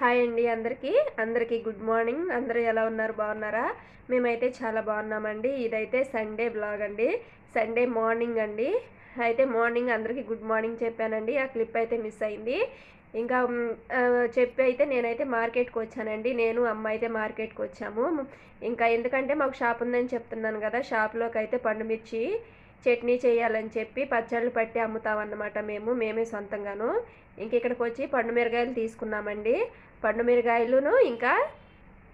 Hi అండి అందరికీ. అందరికీ గుడ్ మార్నింగ్. అందరూ ఎలా ఉన్నారు? బాగున్నారా? మేమైతే చాలా బాగున్నామండి. ఇదైతే సండే బ్లాగ్ అండి. సండే మార్నింగ్ అండి. అయితే మార్నింగ్ అందరికీ గుడ్ మార్నింగ్ చెప్పానండి. ఆ క్లిప్ అయితే మిస్ అయింది. ఇంకా చెప్పి అయితే నేనైతే మార్కెట్కి వచ్చానండి. నేను అమ్మ అయితే మార్కెట్కి వచ్చాము. ఇంకా ఎందుకంటే మాకు షాప్ ఉందని చెప్తున్నాను కదా షాప్లోకి అయితే పండుమిర్చి చట్నీ చేయాలని చెప్పి పచ్చళ్ళు పట్టి అమ్ముతామన్నమాట మేము మేమే సొంతంగాను. ఇంక ఇక్కడికి వచ్చి పండు మిరగాయలు తీసుకున్నామండి. పండు మిరకాయలును ఇంకా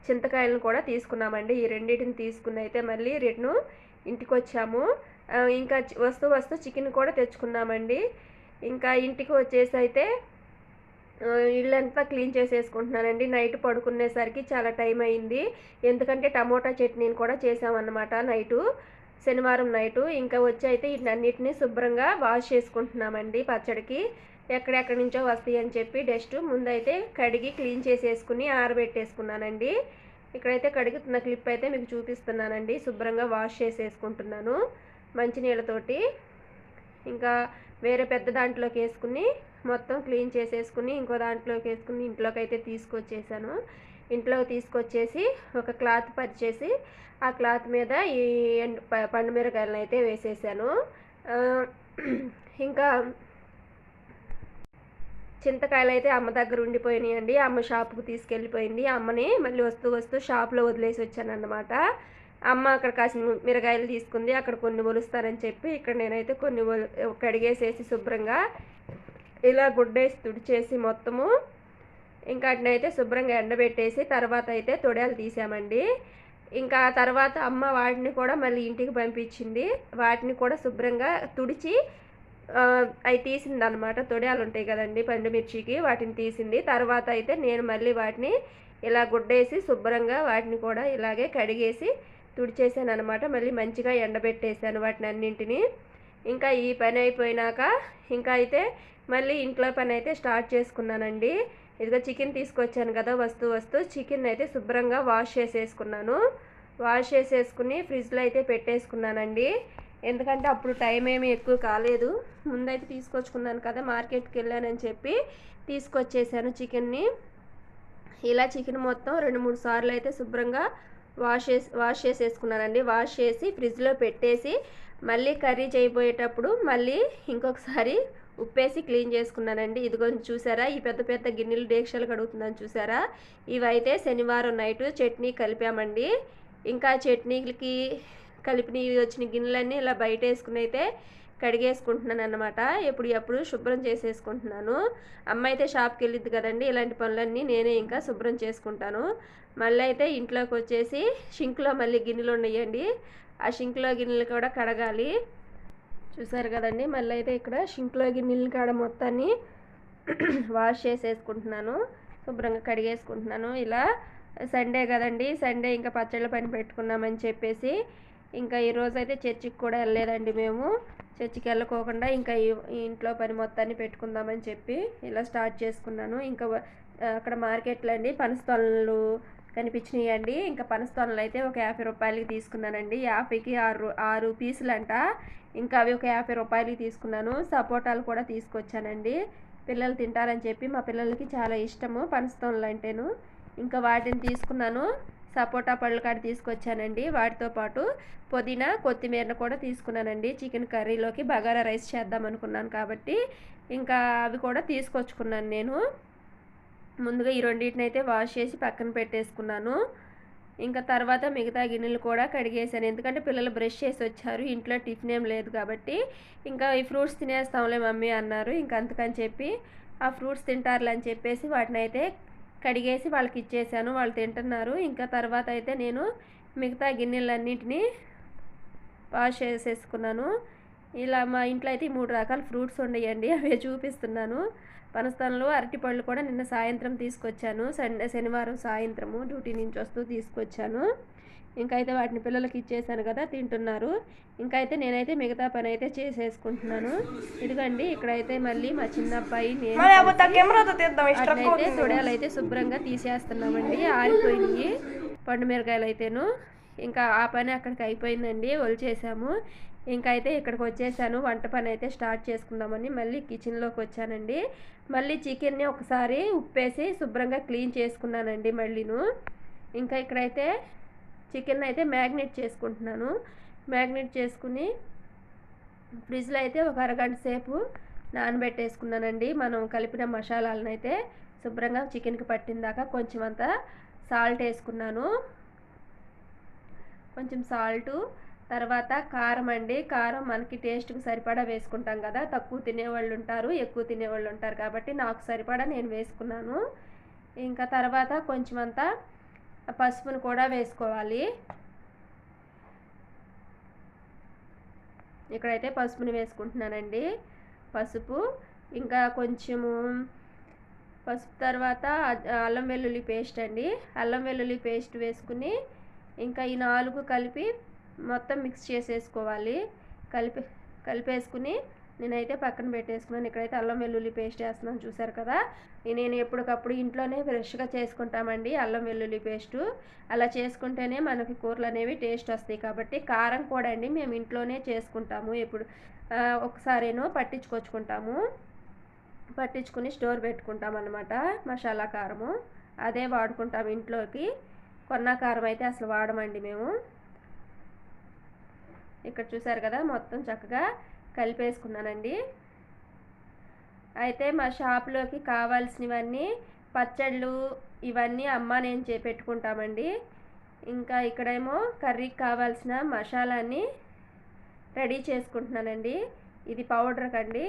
చింతకాయలను కూడా తీసుకున్నామండి. ఈ రెండింటిని తీసుకుని అయితే మళ్ళీ రిటర్ను ఇంటికి వచ్చాము ఇంకా వస్తూ వస్తూ చికెన్ కూడా తెచ్చుకున్నామండి. ఇంకా ఇంటికి వచ్చేసి అయితే ఇళ్ళంతా ఇల్లంతా క్లీన్ చేసేసుకుంటున్నానండి. నైట్ పడుకునేసరికి చాలా టైం అయింది. ఎందుకంటే టమోటా చట్నీని కూడా చేసామన్నమాట నైటు శనివారం నైటు. ఇంకా వచ్చి అయితే వీటన్నిటిని శుభ్రంగా వాష్ చేసుకుంటున్నామండి పచ్చడికి. ఎక్కడెక్కడి నుంచో వస్తాయి అని చెప్పి డస్ట్ ముందైతే కడిగి క్లీన్ చేసేసుకుని ఆరబెట్టేసుకున్నానండి. ఇక్కడైతే కడుగుతున్న క్లిప్ అయితే మీకు చూపిస్తున్నానండి. శుభ్రంగా వాష్ చేసేసుకుంటున్నాను మంచినీళ్ళతోటి. ఇంకా వేరే పెద్ద దాంట్లోకి వేసుకుని మొత్తం క్లీన్ చేసేసుకుని ఇంకో దాంట్లోకి వేసుకుని ఇంట్లోకి అయితే తీసుకొచ్చేసాను. ఇంట్లోకి తీసుకొచ్చేసి ఒక క్లాత్ పరిచేసి ఆ క్లాత్ మీద ఈ ఎండు ప- పండు మిరకాయలను అయితే వేసేసాను ఇంకా చింతకాయలు అయితే అమ్మ దగ్గర ఉండిపోయినాయండి. అమ్మ షాప్కి తీసుకెళ్ళిపోయింది. అమ్మని మళ్ళీ వస్తూ వస్తూ షాప్లో వదిలేసి వచ్చానన్నమాట. అమ్మ అక్కడ కాసిన మిరగాయలు తీసుకుంది. అక్కడ కొన్ని ఒలుస్తారని చెప్పి ఇక్కడ నేనైతే కొన్ని కడిగేసేసి శుభ్రంగా ఇలా గుడ్డేసి తుడిచేసి మొత్తము ఇంకా అట్నైతే శుభ్రంగా ఎండబెట్టేసి తర్వాత అయితే తొడయాలు తీసామండి. ఇంకా తర్వాత అమ్మ వాటిని కూడా మళ్ళీ ఇంటికి పంపించింది. వాటిని కూడా శుభ్రంగా తుడిచి అవి తీసింది అనమాట తొడియాలు ఉంటాయి కదండి పండుమిర్చికి వాటిని తీసింది. తర్వాత అయితే నేను మళ్ళీ వాటిని ఇలా గుడ్డేసి శుభ్రంగా వాటిని కూడా ఇలాగే కడిగేసి తుడిచేసాను అనమాట మళ్ళీ మంచిగా ఎండబెట్టేసాను వాటిని అన్నింటినీ ఇంకా ఈ పని అయిపోయినాక ఇంకా అయితే మళ్ళీ ఇంట్లో పని అయితే స్టార్ట్ చేసుకున్నానండి. ఇదిగో చికెన్ తీసుకొచ్చాను కదా వస్తూ వస్తూ. చికెన్ అయితే శుభ్రంగా వాష్ చేసేసుకున్నాను. వాష్ చేసేసుకుని ఫ్రిడ్జ్లో అయితే పెట్టేసుకున్నానండి. ఎందుకంటే అప్పుడు టైం ఏమీ ఎక్కువ కాలేదు. ముందైతే తీసుకొచ్చుకున్నాను కదా మార్కెట్కి వెళ్ళానని చెప్పి తీసుకొచ్చేసాను చికెన్ని ఇలా చికెన్ మొత్తం రెండు మూడు సార్లు అయితే శుభ్రంగా వాష్ చేసి వాష్ చేసేసుకున్నానండి. వాష్ చేసి ఫ్రిడ్జ్లో పెట్టేసి మళ్ళీ కర్రీ చేయబోయేటప్పుడు మళ్ళీ ఇంకొకసారి ఉప్పేసి క్లీన్ చేసుకున్నానండి. ఇదిగోని చూసారా ఈ పెద్ద పెద్ద గిన్నెలు డేక్షలు కడుగుతుందని చూసారా? ఇవైతే శనివారం నైట్ చట్నీ కలిపామండి. ఇంకా చట్నీలకి కలిపిన వచ్చిన గిన్నెలన్నీ ఇలా బయట వేసుకుని అయితే కడిగేసుకుంటున్నాను అనమాట ఎప్పుడు ఎప్పుడు శుభ్రం చేసేసుకుంటున్నాను. అమ్మ అయితే షాప్కి వెళ్ళిద్ది కదండి ఇలాంటి పనులన్నీ నేనే ఇంకా శుభ్రం చేసుకుంటాను. మళ్ళీ అయితే ఇంట్లోకి వచ్చేసి షింక్లో మళ్ళీ గిన్నెలు ఉన్నాయండి ఆ షింక్లో గిన్నెలు కూడా కడగాలి. చూసారు కదండి మళ్ళీ అయితే ఇక్కడ షింక్లో గిన్నెలు కాడ మొత్తాన్ని వాష్ చేసేసుకుంటున్నాను. శుభ్రంగా కడిగేసుకుంటున్నాను. ఇలా సండే కదండి సండే ఇంకా పచ్చళ్ళ పని పెట్టుకున్నామని చెప్పేసి ఇంకా ఈరోజు అయితే చర్చికి కూడా వెళ్ళలేదండి మేము. చర్చికి వెళ్ళకోకుండా ఇంకా ఇంట్లో పని మొత్తాన్ని పెట్టుకుందామని చెప్పి ఇలా స్టార్ట్ చేసుకున్నాను. ఇంకా అక్కడ మార్కెట్లో అండి పనసతోనలు కనిపించినాయి అండి ఇంకా పనస్తోనలు అయితే ఒక యాభై రూపాయలకి తీసుకున్నానండి. యాభైకి ఆరు ఆరు పీసులు అంట ఇంకా అవి ఒక యాభై రూపాయలకి తీసుకున్నాను. సపోటాలు కూడా తీసుకొచ్చానండి. పిల్లలు తింటారని చెప్పి మా పిల్లలకి చాలా ఇష్టము పనస్తోనలు అంటేను. ఇంకా వాటిని తీసుకున్నాను. సపోటా పళ్ళు కాడ తీసుకొచ్చానండి. వాటితో పాటు పుదీనా కొత్తిమీరను కూడా తీసుకున్నానండి. చికెన్ కర్రీలోకి బగారా రైస్ చేద్దాం అనుకున్నాను కాబట్టి ఇంకా అవి కూడా తీసుకొచ్చుకున్నాను నేను. ముందుగా ఈ రెండింటిని అయితే వాష్ చేసి పక్కన పెట్టేసుకున్నాను. ఇంకా తర్వాత మిగతా గిన్నెలు కూడా కడిగేసాను. ఎందుకంటే పిల్లలు బ్రష్ చేసి వచ్చారు. ఇంట్లో టిఫిన్ ఏం లేదు కాబట్టి ఇంకా ఈ ఫ్రూట్స్ తినేస్తాంలే మమ్మీ అన్నారు. ఇంకా అందుకని చెప్పి ఆ ఫ్రూట్స్ తింటారులే అని చెప్పేసి వాటిని అయితే కడిగేసి వాళ్ళకి ఇచ్చేసాను. వాళ్ళు తింటున్నారు. ఇంకా తర్వాత అయితే నేను మిగతా గిన్నెలన్నింటినీ వాష్ చేసేసుకున్నాను. ఇలా మా ఇంట్లో అయితే మూడు రకాల ఫ్రూట్స్ ఉండయండి. అవే చూపిస్తున్నాను. పనస్థానంలో అరటిపళ్ళు కూడా నిన్న సాయంత్రం తీసుకొచ్చాను. సండే శనివారం సాయంత్రము డ్యూటీ నుంచి వస్తూ తీసుకొచ్చాను. ఇంకా అయితే వాటిని పిల్లలకి ఇచ్చేసాను కదా తింటున్నారు. ఇంకా అయితే నేనైతే మిగతా పని అయితే చేసేసుకుంటున్నాను. ఇదిగండి ఇక్కడైతే మళ్ళీ మా చిన్న అబ్బాయి అట్లయితే తొడయాలు అయితే శుభ్రంగా తీసేస్తున్నామండి ఆరిపోయినాయి పండు మిరకాయలు అయితేను ఇంకా ఆ పని అక్కడికి అయిపోయిందండి ఒలిచేసాము. ఇంకా అయితే ఇక్కడికి వచ్చేసాను వంట పని అయితే స్టార్ట్ చేసుకుందామని మళ్ళీ కిచెన్లోకి వచ్చానండి. మళ్ళీ చికెన్ని ఒకసారి ఉప్పేసి శుభ్రంగా క్లీన్ చేసుకున్నానండి మళ్ళీను. ఇంకా ఇక్కడైతే చికెన్ అయితే మ్యాగ్నెట్ చేసుకుంటున్నాను. మ్యాగ్నెట్ చేసుకుని ఫ్రిడ్జ్లో అయితే ఒక అరగంట సేపు నానబెట్టేసుకున్నానండి. మనం కలిపిన మసాలాలను అయితే శుభ్రంగా చికెన్కి పట్టిందాక కొంచెం అంతా సాల్ట్ వేసుకున్నాను. కొంచెం సాల్టు తర్వాత కారం అండి. కారం మనకి టేస్ట్కి సరిపడా వేసుకుంటాం కదా. తక్కువ తినేవాళ్ళు ఉంటారు ఎక్కువ తినేవాళ్ళు ఉంటారు కాబట్టి నాకు సరిపడా నేను వేసుకున్నాను. ఇంకా తర్వాత కొంచెం అంతా పసుపును కూడా వేసుకోవాలి. ఇక్కడైతే పసుపుని వేసుకుంటున్నానండి. పసుపు ఇంకా కొంచెము పసుపు తర్వాత అల్లం వెల్లుల్లి పేస్ట్ అండి. అల్లం వెల్లుల్లి పేస్ట్ వేసుకుని ఇంకా ఈ నాలుగు కలిపి మొత్తం మిక్స్ చేసేసుకోవాలి. కలిపి కలిపేసుకుని నేనైతే పక్కన పెట్టేసుకున్నాను. ఇక్కడైతే అల్లం వెల్లుల్లి పేస్ట్ వేస్తున్నాను చూసారు కదా? నేను ఎప్పటికప్పుడు ఇంట్లోనే ఫ్రెష్గా చేసుకుంటామండి అల్లం వెల్లుల్లి పేస్టు. అలా చేసుకుంటేనే మనకి కూరలు అనేవి టేస్ట్ వస్తాయి. కాబట్టి కారం కూడా అండి మేము ఇంట్లోనే చేసుకుంటాము. ఎప్పుడు ఒకసారేనో పట్టించుకొచ్చుకుంటాము. పట్టించుకుని స్టోర్ పెట్టుకుంటాం అనమాట మసాలా కారము. అదే వాడుకుంటాం ఇంట్లోకి. కొన్న కారం అయితే అసలు వాడమండి మేము. ఇక్కడ చూసారు కదా? మొత్తం చక్కగా కలిపేసుకున్నానండి. అయితే మా షాప్లోకి కావాల్సినవన్నీ పచ్చళ్ళు ఇవన్నీ అమ్మ నేను చే పెట్టుకుంటామండి ఇంకా ఇక్కడేమో కర్రీకి కావాల్సిన మసాలాన్ని రెడీ చేసుకుంటున్నానండి. ఇది పౌడర్ కండి.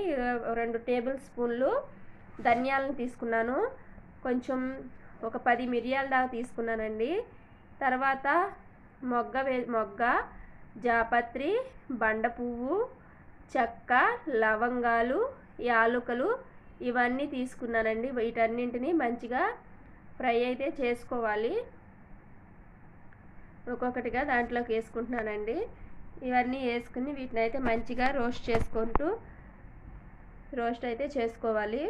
రెండు టేబుల్ స్పూన్లు ధనియాలను తీసుకున్నాను. కొంచెం ఒక పది మిరియాల దాకా తీసుకున్నానండి. తర్వాత మొగ్గ వే మొగ్గ జాపత్రి బండ పువ్వు చెక్క లవంగాలు యాలకులు ఇవన్నీ తీసుకున్నానండి. వీటన్నింటినీ మంచిగా ఫ్రై అయితే చేసుకోవాలి. ఒక్కొక్కటిగా దాంట్లోకి వేసుకుంటున్నానండి. ఇవన్నీ వేసుకుని వీటిని అయితే మంచిగా రోస్ట్ చేసుకుంటూ రోస్ట్ అయితే చేసుకోవాలి.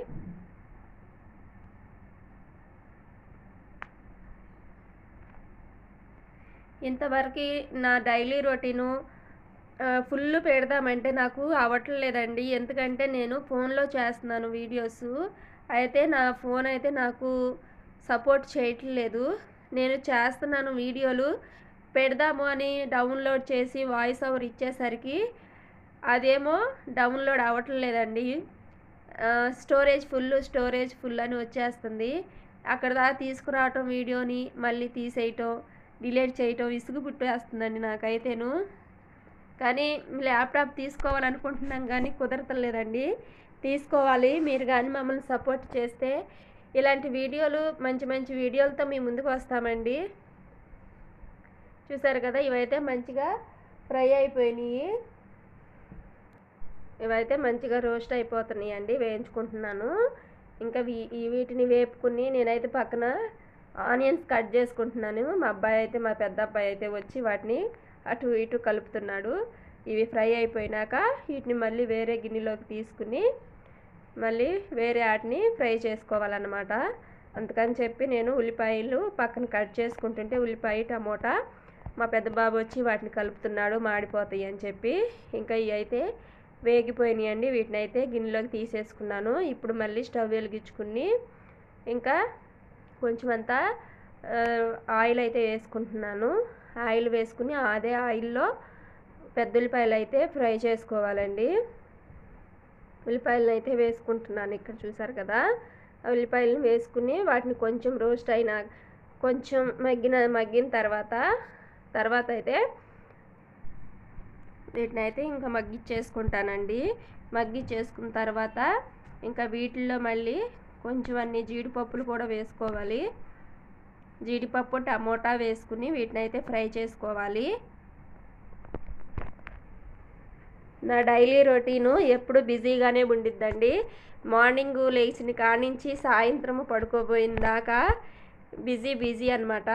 ఇంతవరకు నా డైలీ రొటీను ఫుల్ పెడదామంటే నాకు అవ్వట్లేదండి ఎందుకంటే నేను ఫోన్లో చేస్తున్నాను వీడియోస్. అయితే నా ఫోన్ అయితే నాకు సపోర్ట్ చేయట్లేదు. నేను చేస్తున్నాను వీడియోలు. పెడదాము అని డౌన్లోడ్ చేసి వాయిస్ ఓవర్ ఇచ్చేసరికి అదేమో డౌన్లోడ్ అవ్వట్లేదండి స్టోరేజ్ ఫుల్ స్టోరేజ్ ఫుల్ అని వచ్చేస్తుంది. అక్కడ దాకా తీసుకురావటం వీడియోని మళ్ళీ తీసేయటం డిలీట్ చేయటం విసుగు పుట్టేస్తుందండి నాకైతేను. కానీ ల్యాప్టాప్ తీసుకోవాలనుకుంటున్నాం కానీ కుదరతలేదండి. తీసుకోవాలి. మీరు కానీ మమ్మల్ని సపోర్ట్ చేస్తే ఇలాంటి వీడియోలు మంచి మంచి వీడియోలతో మీ ముందుకు వస్తామండి. చూసారు కదా ఇవైతే మంచిగా ఫ్రై అయిపోయినాయి. ఇవైతే మంచిగా రోస్ట్ అయిపోతున్నాయి అండి వేయించుకుంటున్నాను. ఇంకా వీ వీటిని వేపుకుని నేనైతే పక్కన ఆనియన్స్ కట్ చేసుకుంటున్నాను. మా అబ్బాయి అయితే మా పెద్ద అబ్బాయి అయితే వచ్చి వాటిని అటు ఇటు కలుపుతున్నాడు. ఇవి ఫ్రై అయిపోయినాక వీటిని మళ్ళీ వేరే గిన్నెలోకి తీసుకుని మళ్ళీ వేరే వాటిని ఫ్రై చేసుకోవాలన్నమాట. అందుకని చెప్పి నేను ఉల్లిపాయలు పక్కన కట్ చేసుకుంటుంటే ఉల్లిపాయ టమోటా మా పెద్ద బాబు వచ్చి వాటిని కలుపుతున్నాడు మాడిపోతాయి అని చెప్పి. ఇంకా ఇవి అయితే వేగిపోయినాయి అండి వీటిని అయితే గిన్నెలోకి తీసేసుకున్నాను. ఇప్పుడు మళ్ళీ స్టవ్ వెలిగించుకుని ఇంకా కొంచెం అంతా ఆయిల్ అయితే వేసుకుంటున్నాను. ఆయిల్ వేసుకుని అదే ఆయిల్లో పెద్ద ఉల్లిపాయలు అయితే ఫ్రై చేసుకోవాలండి. ఉల్లిపాయలను అయితే వేసుకుంటున్నాను ఇక్కడ చూసారు కదా. ఉల్లిపాయలను వేసుకుని వాటిని కొంచెం రోస్ట్ అయిన కొంచెం మగ్గిన మగ్గిన తర్వాత తర్వాత అయితే వీటిని అయితే ఇంకా మగ్గిచ్చేసుకుంటానండి. మగ్గిచ్చేసుకున్న తర్వాత ఇంకా వీటిల్లో మళ్ళీ కొంచెం అన్ని జీడిపప్పులు కూడా వేసుకోవాలి. జీడిపప్పు టమోటా వేసుకుని వీటిని అయితే ఫ్రై చేసుకోవాలి. నా డైలీ రొటీను ఎప్పుడు బిజీగానే ఉండిద్దండి. మార్నింగ్ లేచిన కానించి సాయంత్రం పడుకోబోయిన దాకా బిజీ బిజీ అనమాట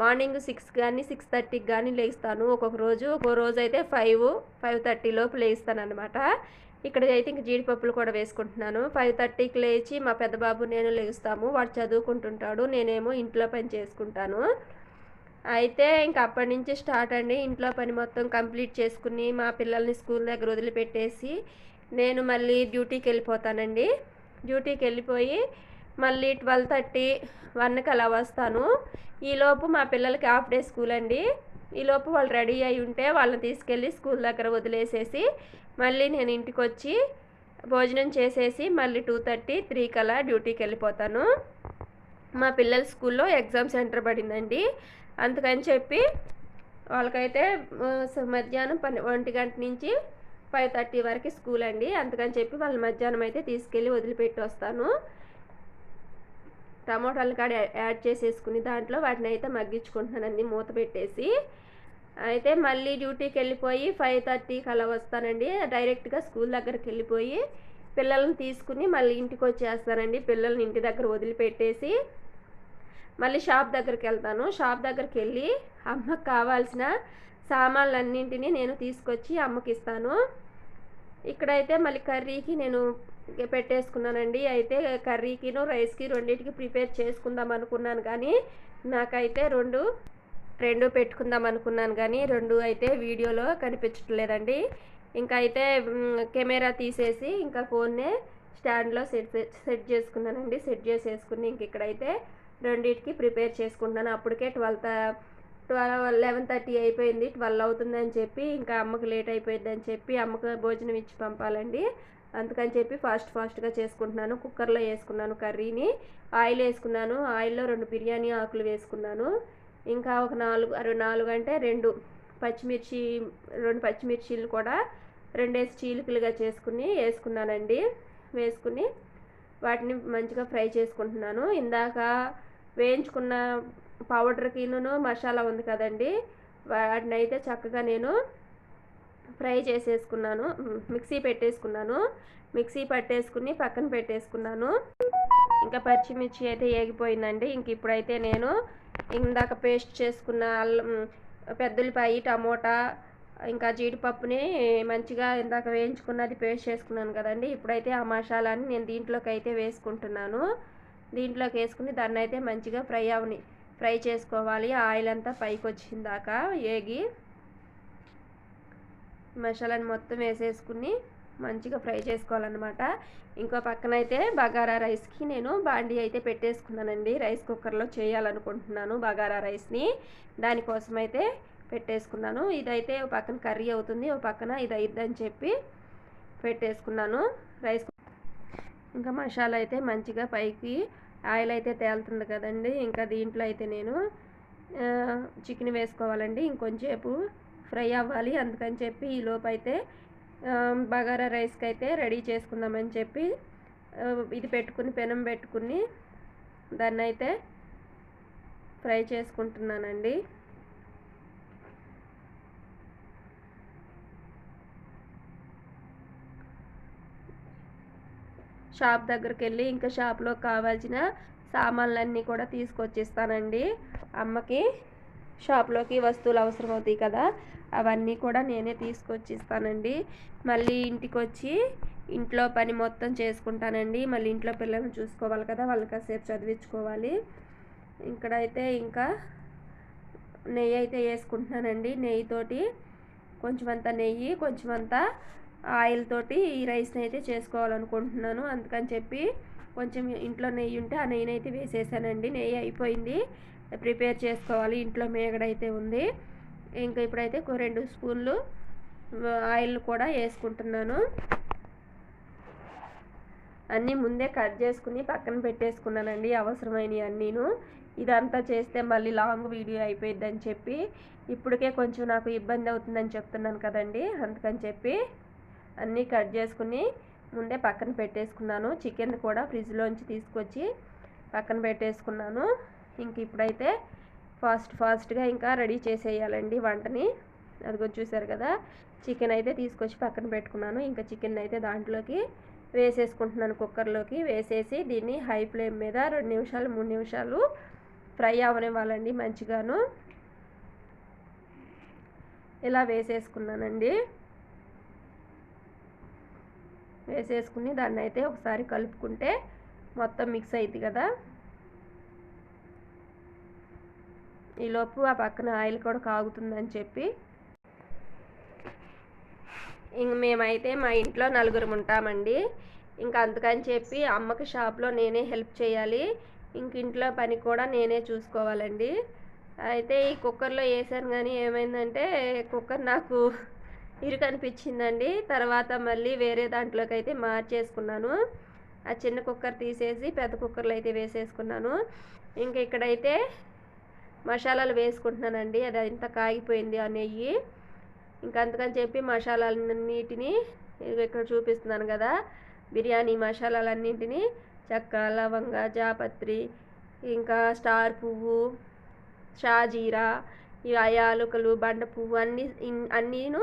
మార్నింగ్ సిక్స్ కానీ సిక్స్ థర్టీకి కానీ లేస్తాను. ఒక్కొక్క రోజు ఒక్కో రోజు అయితే ఫైవ్ ఫైవ్ థర్టీ లోపు లేస్తాను అనమాట ఇక్కడ అయితే ఇంక జీడిపప్పులు కూడా వేసుకుంటున్నాను. ఫైవ్ థర్టీకి లేచి మా పెద్ద బాబు నేను లేస్తాము. వాడు చదువుకుంటుంటాడు. నేనేమో ఇంట్లో పని చేసుకుంటాను. అయితే ఇంక అప్పటి నుంచి స్టార్ట్ అండి. ఇంట్లో పని మొత్తం కంప్లీట్ చేసుకుని మా పిల్లల్ని స్కూల్ దగ్గర వదిలిపెట్టేసి నేను మళ్ళీ డ్యూటీకి వెళ్ళిపోతానండి. డ్యూటీకి వెళ్ళిపోయి మళ్ళీ ట్వెల్వ్ థర్టీ వన్కి అలా వస్తాను. ఈలోపు మా పిల్లలకి హాఫ్ డే స్కూల్ అండి. ఈలోపు వాళ్ళు రెడీ అయి ఉంటే వాళ్ళని తీసుకెళ్ళి స్కూల్ దగ్గర వదిలేసేసి మళ్ళీ నేను ఇంటికి వచ్చి భోజనం చేసేసి మళ్ళీ టూ థర్టీ త్రీ కల్లా డ్యూటీకి వెళ్ళిపోతాను. మా పిల్లల స్కూల్లో ఎగ్జామ్ సెంటర్ పడిందండి. అందుకని చెప్పి వాళ్ళకైతే మధ్యాహ్నం పని ఒంటి గంట నుంచి ఫైవ్ థర్టీ వరకు స్కూల్ అండి. అందుకని చెప్పి వాళ్ళ మధ్యాహ్నం అయితే తీసుకెళ్ళి వదిలిపెట్టి వస్తాను టమోటాలు కాడ యాడ్ చేసేసుకుని దాంట్లో వాటిని అయితే మగ్గించుకుంటున్నానండి మూత పెట్టేసి. అయితే మళ్ళీ డ్యూటీకి వెళ్ళిపోయి ఫైవ్ థర్టీకి అలా వస్తానండి. డైరెక్ట్గా స్కూల్ దగ్గరికి వెళ్ళిపోయి పిల్లల్ని తీసుకుని మళ్ళీ ఇంటికి వచ్చేస్తానండి. పిల్లల్ని ఇంటి దగ్గర వదిలిపెట్టేసి మళ్ళీ షాప్ దగ్గరికి వెళ్తాను. షాప్ దగ్గరికి వెళ్ళి అమ్మకు కావాల్సిన సామాన్లన్నింటినీ నేను తీసుకొచ్చి అమ్మకి ఇస్తాను ఇక్కడైతే మళ్ళీ కర్రీకి నేను పెట్టేసుకున్నానండి. అయితే కర్రీకిను రైస్కి రెండింటికి ప్రిపేర్ చేసుకుందాం అనుకున్నాను కానీ నాకైతే రెండు రెండు పెట్టుకుందాం అనుకున్నాను కానీ రెండు అయితే వీడియోలో కనిపించట్లేదండి ఇంకా అయితే కెమెరా తీసేసి ఇంకా ఫోన్నే స్టాండ్లో సెట్ సెట్ చేసుకున్నానండి. సెట్ చేసేసుకుని ఇంక ఇక్కడైతే రెండింటికి ప్రిపేర్ చేసుకుంటున్నాను. అప్పటికే ట్వెల్త్ ట్వెల్వ్ లెవెన్ థర్టీ అయిపోయింది. ట్వెల్వ్ అవుతుందని చెప్పి ఇంకా అమ్మకు లేట్ అయిపోయిందని చెప్పి అమ్మకు భోజనం ఇచ్చి పంపాలండి. అందుకని చెప్పి ఫాస్ట్ ఫాస్ట్గా చేసుకుంటున్నాను. కుక్కర్లో వేసుకున్నాను కర్రీని. ఆయిల్ వేసుకున్నాను. ఆయిల్లో రెండు బిర్యానీ ఆకులు వేసుకున్నాను. ఇంకా ఒక నాలుగు అరవై నాలుగు అంటే రెండు పచ్చిమిర్చి రెండు పచ్చిమిర్చీలు కూడా రెండేసి చీలికలుగా చేసుకుని వేసుకున్నానండి. వేసుకుని వాటిని మంచిగా ఫ్రై చేసుకుంటున్నాను. ఇందాక వేయించుకున్న పౌడర్కిను మసాలా ఉంది కదండి. వాటిని అయితే చక్కగా నేను ఫ్రై చేసేసుకున్నాను. మిక్సీ పెట్టేసుకున్నాను. మిక్సీ పట్టేసుకుని పక్కన పెట్టేసుకున్నాను. ఇంకా పచ్చిమిర్చి అయితే ఏగిపోయిందండి. ఇంక ఇప్పుడైతే నేను ఇందాక పేస్ట్ చేసుకున్న అల్లం పెద్దలపాయి టమోటా ఇంకా జీడిపప్పుని మంచిగా ఇందాక వేయించుకున్నది పేస్ట్ చేసుకున్నాను కదండి. ఇప్పుడైతే ఆ మసాలాని నేను దీంట్లోకి అయితే వేసుకుంటున్నాను. దీంట్లోకి వేసుకుని దాన్ని అయితే మంచిగా ఫ్రై అవని ఫ్రై చేసుకోవాలి. ఆయిల్ అంతా పైకి వచ్చిందాక ఏగి మసాలాని మొత్తం వేసేసుకుని మంచిగా ఫ్రై చేసుకోవాలన్నమాట. ఇంకో పక్కన అయితే బగారా రైస్కి నేను బాండి అయితే పెట్టేసుకున్నానండి. రైస్ కుక్కర్లో చేయాలనుకుంటున్నాను బగారా రైస్ని. దానికోసం అయితే పెట్టేసుకున్నాను. ఇదైతే ఒక పక్కన కర్రీ అవుతుంది. ఒక పక్కన ఇది అయిద్దని చెప్పి పెట్టేసుకున్నాను. రైస్ ఇంకా మసాలా అయితే మంచిగా పైకి ఆయిల్ అయితే తేలుతుంది కదండి. ఇంకా దీంట్లో అయితే నేను చికెన్ వేసుకోవాలండి. ఇంకొంచేపు ఫ్రై అవ్వాలి. అందుకని చెప్పి ఈ అయితే బగారా రైస్కి అయితే రెడీ చేసుకుందామని చెప్పి ఇది పెట్టుకుని పెనం పెట్టుకుని దాన్ని అయితే ఫ్రై చేసుకుంటున్నానండి. షాప్ దగ్గరికి వెళ్ళి ఇంకా షాప్లో కావాల్సిన సామాన్లన్నీ కూడా తీసుకొచ్చిస్తానండి. అమ్మకి షాప్లోకి వస్తువులు అవసరం అవుతాయి కదా అవన్నీ కూడా నేనే తీసుకొచ్చి ఇస్తానండి మళ్ళీ ఇంటికి వచ్చి ఇంట్లో పని మొత్తం చేసుకుంటానండి. మళ్ళీ ఇంట్లో పిల్లల్ని చూసుకోవాలి కదా వాళ్ళకి కాసేపు చదివించుకోవాలి. ఇక్కడైతే ఇంకా నెయ్యి అయితే వేసుకుంటున్నానండి. నెయ్యితోటి కొంచెం అంత నెయ్యి కొంచెం అంత ఆయిల్ తోటి ఈ రైస్ని అయితే చేసుకోవాలనుకుంటున్నాను. అందుకని చెప్పి కొంచెం ఇంట్లో నెయ్యి ఉంటే ఆ నెయ్యిని అయితే వేసేసానండి. నెయ్యి అయిపోయింది. ప్రిపేర్ చేసుకోవాలి. ఇంట్లో మేగడైతే ఉంది. ఇంకా ఇప్పుడైతే ఒక రెండు స్పూన్లు ఆయిల్ కూడా వేసుకుంటున్నాను. అన్నీ ముందే కట్ చేసుకుని పక్కన పెట్టేసుకున్నానండి అవసరమైనవి అన్నీను. ఇదంతా చేస్తే మళ్ళీ లాంగ్ వీడియో అయిపోయిద్దని చెప్పి ఇప్పటికే కొంచెం నాకు ఇబ్బంది అవుతుందని చెప్తున్నాను కదండి అందుకని చెప్పి అన్నీ కట్ చేసుకుని ముందే పక్కన పెట్టేసుకున్నాను. చికెన్ కూడా ఫ్రిడ్జ్లోంచి తీసుకొచ్చి పక్కన పెట్టేసుకున్నాను. ఇంక ఇప్పుడైతే ఫాస్ట్ ఫాస్ట్గా ఇంకా రెడీ చేసేయాలండి వంటని. అదిగో చూసారు కదా చికెన్ అయితే తీసుకొచ్చి పక్కన పెట్టుకున్నాను. ఇంకా చికెన్ అయితే దాంట్లోకి వేసేసుకుంటున్నాను కుక్కర్లోకి. వేసేసి దీన్ని హై ఫ్లేమ్ మీద రెండు నిమిషాలు మూడు నిమిషాలు ఫ్రై అవనివ్వాలండి మంచిగాను. ఇలా వేసేసుకున్నానండి. వేసేసుకుని దాన్ని అయితే ఒకసారి కలుపుకుంటే మొత్తం మిక్స్ అయింది కదా. ఈలోపు ఆ పక్కన ఆయిల్ కూడా కాగుతుందని చెప్పి ఇంక మేమైతే మా ఇంట్లో నలుగురు ఉంటామండి. ఇంకా అందుకని చెప్పి అమ్మకి షాప్లో నేనే హెల్ప్ చేయాలి. ఇంక ఇంట్లో పని కూడా నేనే చూసుకోవాలండి. అయితే ఈ కుక్కర్లో వేసాను కానీ ఏమైందంటే కుక్కర్ నాకు ఇరుకు అనిపించిందండి. తర్వాత మళ్ళీ వేరే దాంట్లోకి అయితే మార్చేసుకున్నాను. ఆ చిన్న కుక్కర్ తీసేసి పెద్ద కుక్కర్లో అయితే వేసేసుకున్నాను. ఇంక ఇక్కడైతే మసాలాలు వేసుకుంటున్నానండి. అది ఇంత కాగిపోయింది ఆ నెయ్యి. ఇంకా అందుకని చెప్పి మసాలాలన్నిటిని ఇక్కడ చూపిస్తున్నాను కదా. బిర్యానీ మసాలాలన్నింటినీ చెక్క లవంగ జాపత్రి ఇంకా స్టార్ పువ్వు షాజీరా ఈ యాలకులు బండ పువ్వు అన్నీ అన్నీను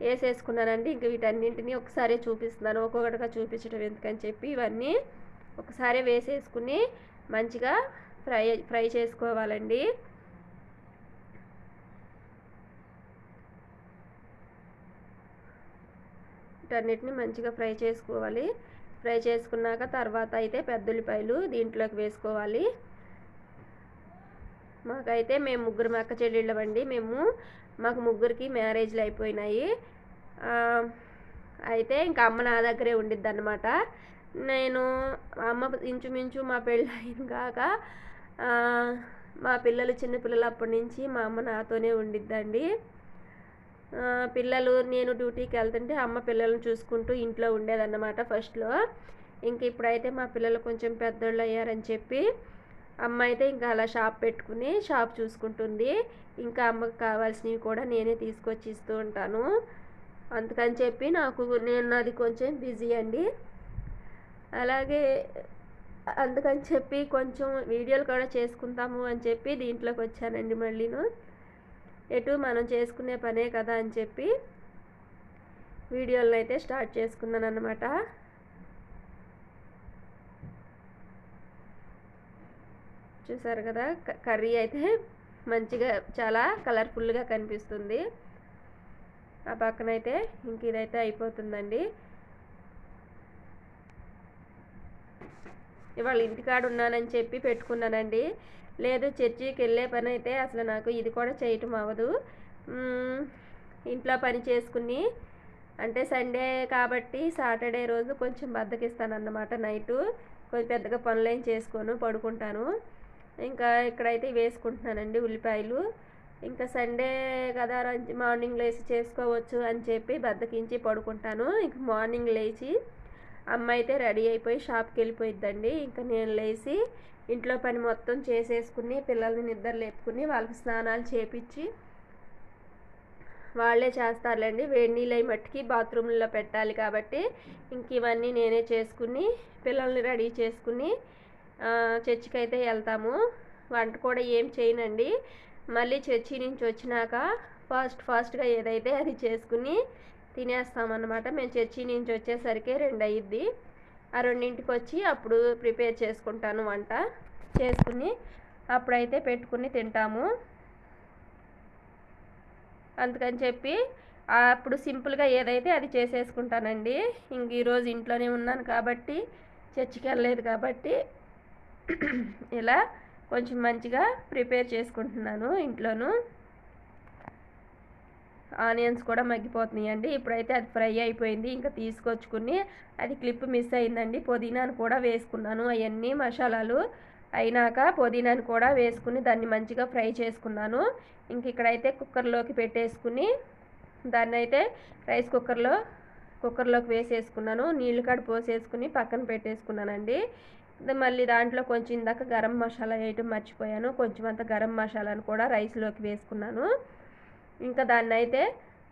వేసేసుకున్నానండి. ఇంక వీటన్నింటినీ ఒకసారి చూపిస్తున్నాను. ఒక్కొక్కటిగా చూపించడం ఎందుకని చెప్పి ఇవన్నీ ఒకసారి వేసేసుకుని మంచిగా ఫ్రై ఫ్రై చేసుకోవాలండి. వీటన్నిటిని మంచిగా ఫ్రై చేసుకోవాలి. ఫ్రై చేసుకున్నాక తర్వాత అయితే పెద్ద ఉల్లిపాయలు దీంట్లోకి వేసుకోవాలి. మాకైతే మేము ముగ్గురు అక్క చెల్లెళ్ళమండి. మేము మాకు ముగ్గురికి మ్యారేజ్లు అయిపోయినాయి. అయితే ఇంకా అమ్మ నా దగ్గరే ఉండిద్ది అనమాట నేను అమ్మ ఇంచుమించు మా పెళ్ళి అయిన కాక మా పిల్లలు చిన్న పిల్లలు అప్పటి నుంచి మా అమ్మ నాతోనే ఉండిద్దండి. పిల్లలు నేను డ్యూటీకి వెళ్తుంటే అమ్మ పిల్లలను చూసుకుంటూ ఇంట్లో ఉండేదన్నమాట ఫస్ట్లో ఇంక ఇప్పుడైతే మా పిల్లలు కొంచెం పెద్దోళ్ళు అయ్యారని చెప్పి అమ్మ అయితే ఇంకా అలా షాప్ పెట్టుకుని షాప్ చూసుకుంటుంది. ఇంకా అమ్మకు కావాల్సినవి కూడా నేనే తీసుకొచ్చి ఇస్తూ ఉంటాను. అందుకని చెప్పి నాకు నేను అది కొంచెం బిజీ అండి. అలాగే అందుకని చెప్పి కొంచెం వీడియోలు కూడా చేసుకుంటాము అని చెప్పి దీంట్లోకి వచ్చానండి మళ్ళీను. ఎటు మనం చేసుకునే పనే కదా అని చెప్పి వీడియోలను అయితే స్టార్ట్ చేసుకున్నాను అనమాట చూసారు కదా కర్రీ అయితే మంచిగా చాలా కలర్ఫుల్గా కనిపిస్తుంది. ఆ పక్కనైతే ఇంక ఇదైతే అయిపోతుందండి. ఇవాళ ఇంటికాడ ఉన్నానని చెప్పి పెట్టుకున్నానండి. లేదు చర్చికి వెళ్ళే పని అయితే అసలు నాకు ఇది కూడా చేయటం అవ్వదు. ఇంట్లో పని చేసుకుని అంటే సండే కాబట్టి సాటర్డే రోజు కొంచెం బద్దకిస్తాను అన్నమాట నైటు. కొంచెం పెద్దగా పనులేం చేసుకొని చేసుకోను పడుకుంటాను. ఇంకా ఇక్కడైతే వేసుకుంటున్నానండి ఉల్లిపాయలు. ఇంకా సండే కదా మార్నింగ్ లేచి చేసుకోవచ్చు అని చెప్పి బద్దకించి పడుకుంటాను. ఇంక మార్నింగ్ లేచి అమ్మ అయితే రెడీ అయిపోయి షాప్కి వెళ్ళిపోయిద్దండి. ఇంకా నేను లేచి ఇంట్లో పని మొత్తం చేసేసుకుని పిల్లల్ని నిద్ర లేపుకుని వాళ్ళకి స్నానాలు చేపించి వాళ్ళే చేస్తారులేండి. వేడి నీళ్ళు అయి మట్టికి బాత్రూంలో పెట్టాలి కాబట్టి ఇంక ఇవన్నీ నేనే చేసుకుని పిల్లల్ని రెడీ చేసుకుని చర్చికి అయితే వెళ్తాము. వంట కూడా ఏం చేయనండి. మళ్ళీ చర్చి నుంచి వచ్చినాక ఫాస్ట్ ఫాస్ట్గా ఏదైతే అది చేసుకుని తినేస్తామన్నమాట. మేము చర్చి నుంచి వచ్చేసరికి రెండు అయ్యిద్ది ఆ రెండింటికి వచ్చి అప్పుడు ప్రిపేర్ చేసుకుంటాను వంట చేసుకుని అప్పుడైతే పెట్టుకుని తింటాము. అందుకని చెప్పి అప్పుడు సింపుల్గా ఏదైతే అది చేసేసుకుంటానండి. ఇంక ఈరోజు ఇంట్లోనే ఉన్నాను కాబట్టి చర్చికి వెళ్ళలేదు కాబట్టి ఇలా కొంచెం మంచిగా ప్రిపేర్ చేసుకుంటున్నాను ఇంట్లోనూ. ఆనియన్స్ కూడా మగ్గిపోతున్నాయి అండి ఇప్పుడైతే అది ఫ్రై అయిపోయింది. ఇంకా తీసుకొచ్చుకుని అది క్లిప్ మిస్ అయిందండి. పుదీనాను కూడా వేసుకున్నాను. అవన్నీ మసాలాలు అయినాక పుదీనాను కూడా వేసుకుని దాన్ని మంచిగా ఫ్రై చేసుకున్నాను. ఇంక ఇక్కడైతే కుక్కర్లోకి పెట్టేసుకుని దాన్ని అయితే రైస్ కుక్కర్లో కుక్కర్లోకి వేసేసుకున్నాను. నీళ్ళు కాడ పోసేసుకుని పక్కన పెట్టేసుకున్నానండి. మళ్ళీ దాంట్లో కొంచెం ఇందాక గరం మసాలా వేయటం మర్చిపోయాను. కొంచెం అంత గరం మసాలాను కూడా రైస్లోకి వేసుకున్నాను. ఇంకా దాన్ని అయితే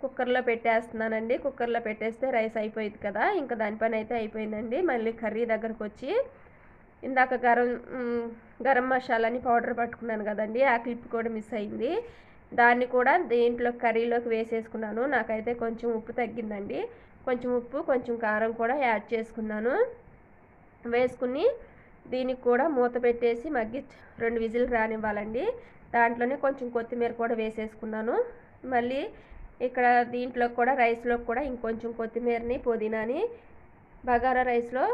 కుక్కర్లో పెట్టేస్తున్నానండి. కుక్కర్లో పెట్టేస్తే రైస్ అయిపోయింది కదా. ఇంకా దానిపైన అయితే అయిపోయిందండి. మళ్ళీ కర్రీ దగ్గరకు వచ్చి ఇందాక గరం గరం మసాలాని పౌడర్ పట్టుకున్నాను కదండి. ఆ క్లిప్ కూడా మిస్ అయింది. దాన్ని కూడా దీంట్లో కర్రీలోకి వేసేసుకున్నాను. నాకైతే కొంచెం ఉప్పు తగ్గిందండి. కొంచెం ఉప్పు కొంచెం కారం కూడా యాడ్ చేసుకున్నాను. వేసుకుని దీనికి కూడా మూత పెట్టేసి మగ్గి రెండు విజిల్ రానివ్వాలండి. దాంట్లోనే కొంచెం కొత్తిమీర కూడా వేసేసుకున్నాను. మళ్ళీ ఇక్కడ దీంట్లో కూడా రైస్లో కూడా ఇంకొంచెం కొత్తిమీరని పుదీనాని బగారా రైస్లో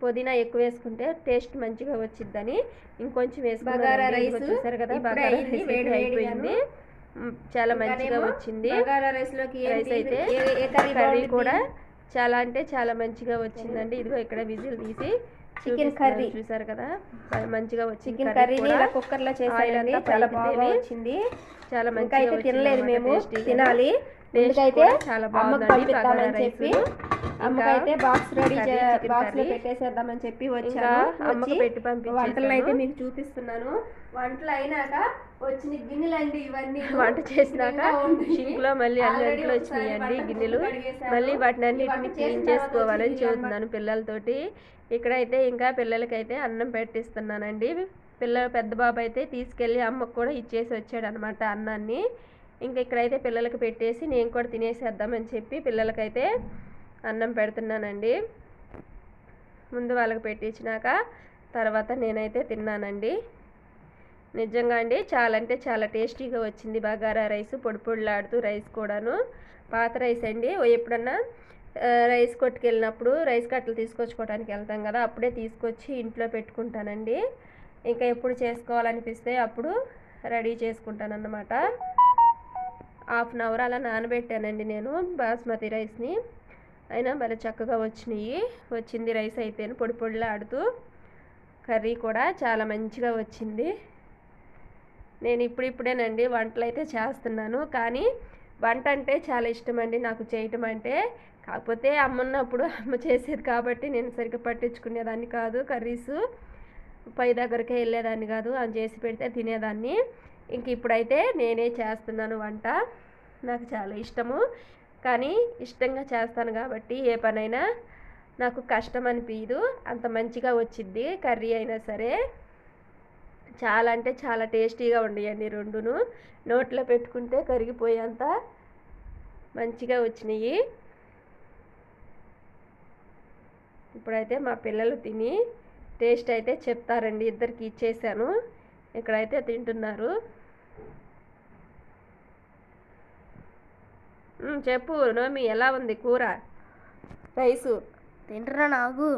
పుదీనా ఎక్కువ వేసుకుంటే టేస్ట్ మంచిగా వచ్చిద్దని ఇంకొంచెం బగారా వేసుకున్నానండి. రైస్ ఇదిగో చూసారు కదా బగారా రైస్. అయిపోయింది చాలా మంచిగా వచ్చింది బగారా రైస్ అయితే కర్రీ? కూడా చాలా అంటే చాలా మంచిగా వచ్చిందండి ఇదిగో ఇక్కడ విజిల్ తీసి చికెన్. కర్రీ. చూసారు కదా మంచిగా వచ్చింది చికెన్ కర్రీ కర్రీని. ఇలా కుక్కర్లో చేసానండి చాలా బాగా వచ్చింది చాలా మంచిగా అయితే తినలేదు మేము. తినాలి కూడా చాలా బగారా చెప్పి. అమ్మకైతే బాక్స్ రెడీ బాక్స్లో. పెట్టేసేద్దామని చెప్పి వచ్చాను అమ్మకు పెట్టి పంపించేసాను. వంటలు అయితే మీకు చూపిస్తున్నాను వంటలు అయినాక వచ్చిన గిన్నెలండి ఇవన్నీ. వంట చేసినాక ఇంకా ఉన్నాయి. షింక్లో మళ్ళీ అన్ని Already అంట్లు ఒకసారి వచ్చినాయండి గిన్నెలు. మళ్ళీ వాటిని అన్నిటిని క్లీన్ చేసుకోవాలని వచ్చింది చూస్తున్నాను పిల్లలతోటి. ఇక్కడైతే ఇంకా పిల్లలకైతే అన్నం పెట్టిస్తున్నానండి. పిల్లల పెద్ద బాబు అయితే తీసుకెళ్ళి అమ్మకు కూడా ఇచ్చేసి వచ్చాడు అనమాట అన్నాన్ని. ఇంకా ఇక్కడైతే పిల్లలకి పెట్టేసి నేను కూడా తినేసేద్దామని చెప్పి పిల్లలకైతే అన్నం పెడుతున్నానండి. ముందు వాళ్ళకి పెట్టించినాక తర్వాత నేనైతే తిన్నానండి. నిజంగా అండి. చాలా అంటే చాలా టేస్టీగా వచ్చింది. బగారా రైస్ పొడి పొడిలాడుతూ రైస్ కూడాను. పాత రైస్ అండి. ఎప్పుడన్నా రైస్ కొట్టుకెళ్ళినప్పుడు రైస్ కట్టలు తీసుకొచ్చుకోవడానికి వెళ్తాం కదా అప్పుడే తీసుకొచ్చి ఇంట్లో పెట్టుకుంటానండి. ఇంకా ఎప్పుడు చేసుకోవాలనిపిస్తే అప్పుడు రెడీ చేసుకుంటానన్నమాట. హాఫ్ అన్ అవర్ అలా నానబెట్టానండి నేను బాస్మతి రైస్ని. అయినా భలే చక్కగా వచ్చినాయి. వచ్చింది రైస్ అయితే పొడి పొడిలాడుతూ. కర్రీ కూడా చాలా మంచిగా వచ్చింది. నేను ఇప్పుడిప్పుడేనండి వంటలు అయితే చేస్తున్నాను. కానీ వంట అంటే చాలా ఇష్టం అండి నాకు చేయటం అంటే. కాకపోతే అమ్మ ఉన్నప్పుడు అమ్మ చేసేది కాబట్టి నేను సరిగ్గా పట్టించుకునేదాన్ని కాదు కర్రీస్. పై దగ్గరికి వెళ్ళేదాన్ని కాదు. అని చేసి పెడితే తినేదాన్ని. ఇంక ఇప్పుడైతే నేనే చేస్తున్నాను వంట. నాకు చాలా ఇష్టము. కానీ ఇష్టంగా చేస్తాను కాబట్టి ఏ పనైనా నాకు కష్టం అనిపించదు అంత మంచిగా వచ్చిద్ది కర్రీ అయినా సరే. చాలా అంటే చాలా టేస్టీగా ఉండేయండి రెండును. నోట్లో పెట్టుకుంటే కరిగిపోయేంత మంచిగా వచ్చినాయి. ఇప్పుడైతే మా పిల్లలు తిని టేస్ట్ అయితే చెప్తారండి. ఇద్దరికి ఇచ్చేసాను. ఇక్కడైతే తింటున్నారు. చెప్పు నోమి ఎలా ఉంది కూర? రైసు. తింటున్నా నాకు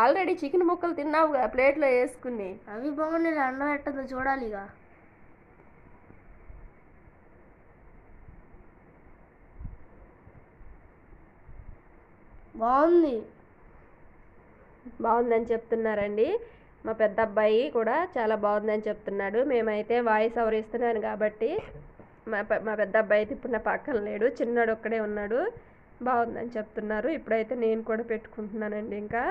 ఆల్రెడీ చికెన్ ముక్కలు తిన్నావుగా ప్లేట్లో వేసుకుని. అవి బాగున్నాయి అన్నం ఎట్టదో చూడాలి ఇక. బాగుంది. బాగుందని చెప్తున్నారండి. మా పెద్ద అబ్బాయి కూడా చాలా బాగుందని చెప్తున్నాడు. మేమైతే వాయిస్ ఓవర్ ఇస్తున్నాను కాబట్టి మా మా పెద్ద అబ్బాయి అయితే ఇప్పుడు నా పక్కన లేడు. చిన్నాడు ఒక్కడే ఉన్నాడు. బాగుందని చెప్తున్నారు. ఇప్పుడైతే నేను కూడా పెట్టుకుంటున్నానండి ఇంకా.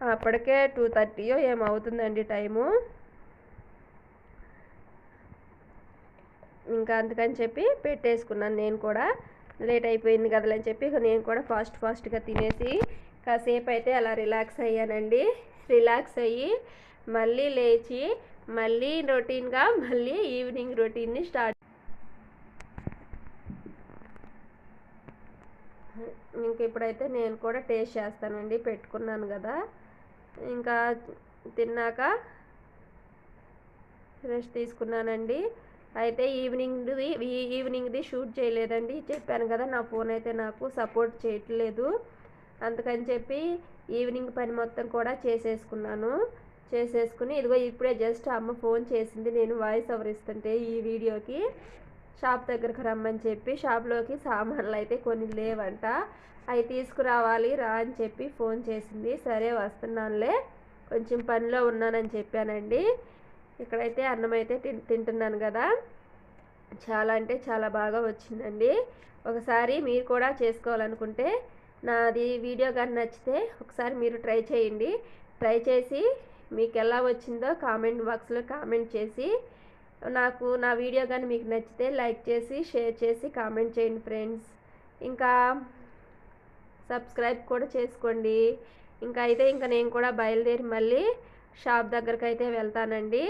అప్పటికే టూ థర్టీయో ఏమవుతుందండి టైము? ఇంకా అందుకని చెప్పి పెట్టేసుకున్నాను నేను కూడా. లేట్ అయిపోయింది కదలని చెప్పి నేను కూడా ఫాస్ట్ ఫాస్ట్గా తినేసి కాసేపు అయితే అలా రిలాక్స్ అయ్యానండి. రిలాక్స్ అయ్యి మళ్ళీ లేచి మళ్ళీ రొటీన్గా మళ్ళీ ఈవినింగ్ రొటీన్ని స్టార్ట్ ఇంక ఇప్పుడైతే నేను కూడా టేస్ట్ చేస్తానండి. పెట్టుకున్నాను కదా. ఇంకా తిన్నాక రెస్ట్ తీసుకున్నానండి. అయితే ఈవినింగ్ది ఈ- ఈవినింగ్ది షూట్ చేయలేదండి. చెప్పాను కదా నా ఫోన్ అయితే నాకు సపోర్ట్ చేయట్లేదు. అందుకని చెప్పి ఈవినింగ్ పని మొత్తం కూడా చేసేసుకున్నాను. చేసేసుకుని ఇదిగో ఇప్పుడే జస్ట్ అమ్మ ఫోన్ చేసింది. నేను వాయిస్ ఓవర్ ఇస్తుంటే ఈ వీడియోకి. షాప్ దగ్గరకు రమ్మని చెప్పి షాప్లోకి సామాన్లు అయితే కొన్ని లేవంట. అవి తీసుకురావాలి రా అని చెప్పి ఫోన్ చేసింది. సరే వస్తున్నానులే కొంచెం పనిలో ఉన్నానని చెప్పానండి. ఇక్కడైతే అన్నం అయితే తింటున్నాను కదా. చాలా అంటే చాలా బాగా వచ్చిందండి. ఒకసారి మీరు కూడా చేసుకోవాలనుకుంటే నాది వీడియో కానీ నచ్చితే ఒకసారి మీరు ట్రై చేయండి. ట్రై చేసి మీకు ఎలా వచ్చిందో కామెంట్ బాక్స్లో కామెంట్ చేసి నాకు నా వీడియో కానీ మీకు నచ్చితే లైక్ చేసి షేర్ చేసి కామెంట్ చేయండి ఫ్రెండ్స్. ఇంకా సబ్స్క్రైబ్ కూడా చేసుకోండి. ఇంకా అయితే ఇంకా నేను కూడా బయలుదేరి మళ్ళీ షాప్ దగ్గరకు అయితే వెళ్తానండి.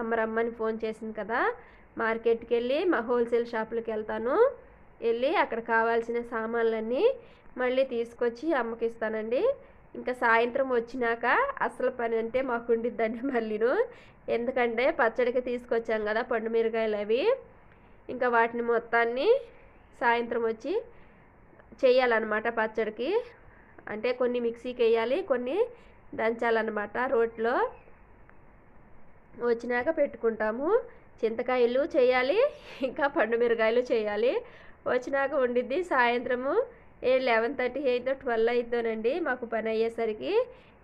అమ్మరమ్మని ఫోన్ చేసింది కదా. మార్కెట్కి వెళ్ళి మా హోల్సేల్ షాపులకు వెళ్తాను. వెళ్ళి అక్కడ కావాల్సిన సామాన్లన్నీ మళ్ళీ తీసుకొచ్చి అమ్మకి ఇస్తానండి. ఇంకా సాయంత్రం వచ్చినాక అసలు పని అంటే మాకు ఉండిద్దండి మళ్ళీను. ఎందుకంటే పచ్చడికి తీసుకొచ్చాం కదా పండు మిరకాయలు అవి. ఇంకా వాటిని మొత్తాన్ని సాయంత్రం వచ్చి చేయాలన్నమాట పచ్చడికి. అంటే కొన్ని మిక్సీకి వేయాలి కొన్ని దంచాలన్నమాట రోట్లో. వచ్చినాక పెట్టుకుంటాము. చింతకాయలు చేయాలి ఇంకా పండు మిరకాయలు చేయాలి. వచ్చినాక ఉండిద్ది సాయంత్రము ఏ లెవెన్ థర్టీ అయితే ట్వెల్వ్ అయితేనండి మాకు పని అయ్యేసరికి.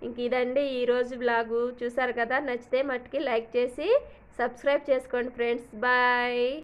ఇంక ఇదండి ఈరోజు బ్లాగు. చూసారు కదా? నచ్చితే మట్టుకి లైక్ చేసి సబ్స్క్రైబ్ చేసుకోండి ఫ్రెండ్స్. బాయ్.